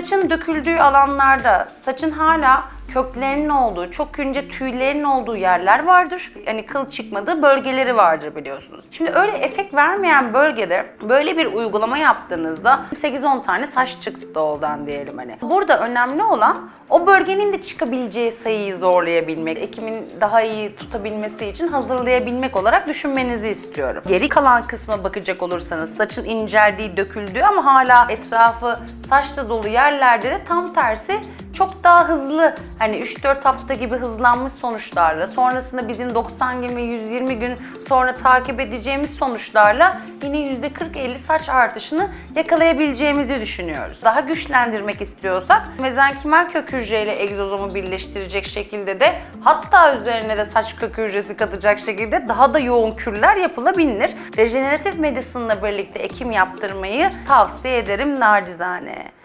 Saçın döküldüğü alanlarda, saçın hala köklerinin olduğu, çok ince tüylerin olduğu yerler vardır. Yani kıl çıkmadığı bölgeleri vardır biliyorsunuz. Şimdi öyle efekt vermeyen bölgede böyle bir uygulama yaptığınızda 8-10 tane saç çıktı oldan diyelim hani. Burada önemli olan o bölgenin de çıkabileceği sayıyı zorlayabilmek, ekimin daha iyi tutabilmesi için hazırlayabilmek olarak düşünmenizi istiyorum. Geri kalan kısma bakacak olursanız saçın inceldiği, döküldüğü ama hala etrafı saçla dolu yerlerde de tam tersi çok daha hızlı hani 3-4 hafta gibi hızlanmış sonuçlarla sonrasında bizim 90 gün ve 120 gün sonra takip edeceğimiz sonuçlarla yine %40-50 saç artışını yakalayabileceğimizi düşünüyoruz. Daha güçlendirmek istiyorsak mezenkimal kök hücreyle egzozomu birleştirecek şekilde de hatta üzerine de saç kök hücresi katacak şekilde daha da yoğun kürler yapılabilir. Rejeneratif medicine'la birlikte ekim yaptırmayı tavsiye ederim nacizane.